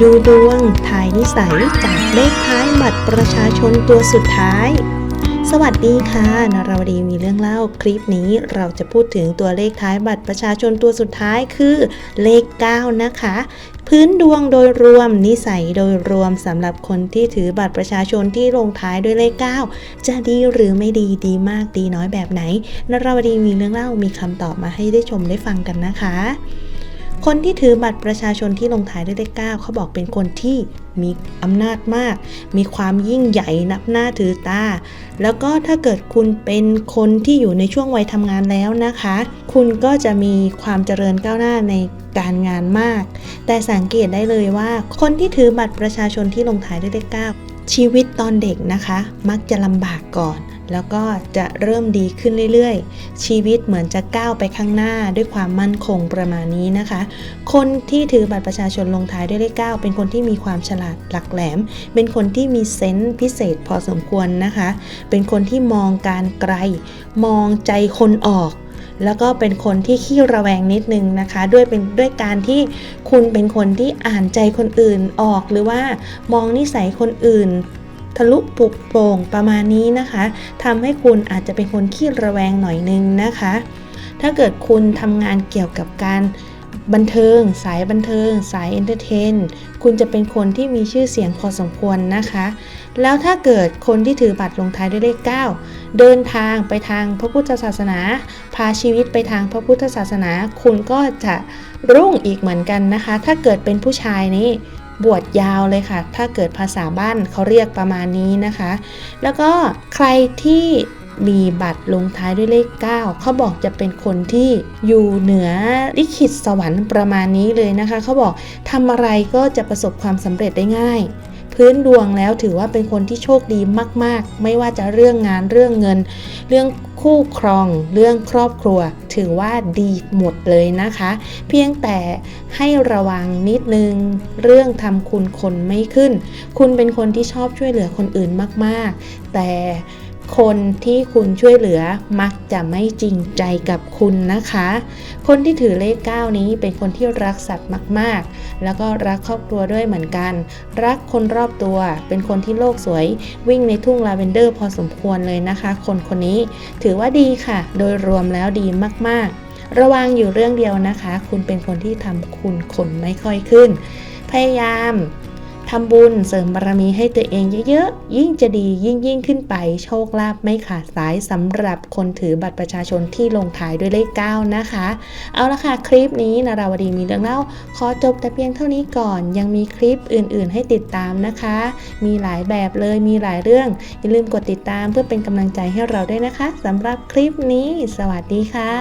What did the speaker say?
ดูดวง ทายนิสัย จากเลขท้ายบัตรประชาชนตัวสุดท้าย สวัสดีค่ะนราวดีมีเรื่องเล่า คลิปนี้เราจะพูดถึงตัวเลขท้ายบัตรประชาชนตัวสุดท้ายคือเลข 9 นะคะ พื้นดวงโดยรวม นิสัยโดยรวมสำหรับคนที่ถือบัตรประชาชนที่ลงท้ายด้วยเลข 9 จะดีหรือไม่ดีดีมากดีน้อยแบบไหนนราวดีมีเรื่องเล่ามีคำตอบมาให้ได้ชมได้ฟังกันนะคะ คนที่ถือบัตรประชาชนที่ลงท้ายด้วยเลข9เขาบอกเป็นคนที่มีอำนาจมาก มีความยิ่งใหญ่นับหน้าถือตา แล้วก็ถ้าเกิดคุณเป็นคนที่อยู่ในช่วงวัยทำงานแล้วนะคะ คุณก็จะมีความเจริญก้าวหน้าในการงานมาก แต่สังเกตได้เลยว่า คนที่ถือบัตรประชาชนที่ลงท้ายด้วยเลข9ชีวิตตอนเด็กนะคะ มักจะลำบากก่อน แล้วก็จะเริ่มดีขึ้นเรื่อยๆ ชีวิตเหมือนจะก้าวไปข้างหน้าด้วยความมั่นคงประมาณนี้นะคะ คนที่ถือบัตรประชาชนลงท้ายด้วยเลข 9 เป็นคนที่มีความฉลาดหลักแหลม เป็นคนที่มีเซนส์พิเศษพอสมควรนะคะ เป็นคนที่มองการไกล มองใจคนออกแล้วก็เป็นคนที่ขี้ระแวงนิดนึงนะคะ ด้วยเป็นด้วยการที่คุณเป็นคนที่อ่านใจคนอื่นออกหรือว่ามองนิสัยคนอื่น ทะลุปุกโป่งประมาณนี้นะคะทำให้คุณอาจจะเป็นคนขี้ระแวงหน่อยนึงนะคะ ถ้าเกิดคุณทำงานเกี่ยวกับการบันเทิง สายบันเทิง สายเอนเตอร์เทน คุณจะเป็นคนที่มีชื่อเสียงพอสมควรนะคะ แล้วถ้าเกิดคนที่ถือบัตรลงท้ายด้วยเลข 9 เดินทางไปทางพระพุทธศาสนา พาชีวิตไปทางพระพุทธศาสนา คุณก็จะรุ่งอีกเหมือนกันนะคะ ถ้าเกิดเป็นผู้ชายนี้ บวชยาวเลยค่ะ ถ้าเกิดภาษาบ้านเขาเรียกประมาณนี้นะคะ แล้วก็ใครที่มีบัตรลงท้ายด้วยเลข 9 เขาบอกจะเป็นคนที่อยู่เหนือลิขิตสวรรค์ประมาณนี้เลยนะคะ เขาบอกทำอะไรก็จะประสบความสำเร็จได้ง่าย พื้นดวงแล้วถือว่าเป็นคนที่โชคดีมาก ๆ ไม่ว่าจะเรื่องงานเรื่องเงิน เรื่องคู่ครอง เรื่องครอบครัว ถือว่าดีหมดเลยนะคะ เพียงแต่ให้ระวังนิดนึง เรื่องทำคุณคนไม่ขึ้น คุณเป็นคนที่ชอบช่วยเหลือคนอื่นมาก ๆ แต่ คนที่คุณช่วยเหลือมักจะไม่จริงใจกับคุณนะคะ คนที่ถือเลข 9 นี้เป็นคนที่รักสัตว์มากๆ แล้วก็รักครอบครัวด้วยเหมือนกัน รักคนรอบตัว เป็นคนที่โลกสวย วิ่งในทุ่งลาเวนเดอร์พอสมควรเลยนะคะ คนคนนี้ถือว่าดีค่ะ โดยรวมแล้วดีมากๆ ระวังอยู่เรื่องเดียวนะคะ คุณเป็นคนที่ทำคุณคนไม่ค่อยขึ้น พยายาม ทำบุญเสริมบารมีให้ตัวเองเยอะๆ ยิ่งจะดียิ่งยิ่งขึ้นไปโชคลาภไม่ขาดสายสำหรับคนถือบัตรประชาชนที่ลงท้ายด้วยเลข 9 นะคะ เอาละค่ะ คลิปนี้นาราวดีมีเรื่องเล่า ขอจบแต่เพียงเท่านี้ก่อน ยังมีคลิปอื่นๆ ให้ติดตามนะคะ มีหลายแบบเลยมีหลายเรื่อง อย่าลืมกดติดตามเพื่อเป็นกำลังใจให้เราด้วยนะคะสำหรับคลิปนี้ สวัสดีค่ะ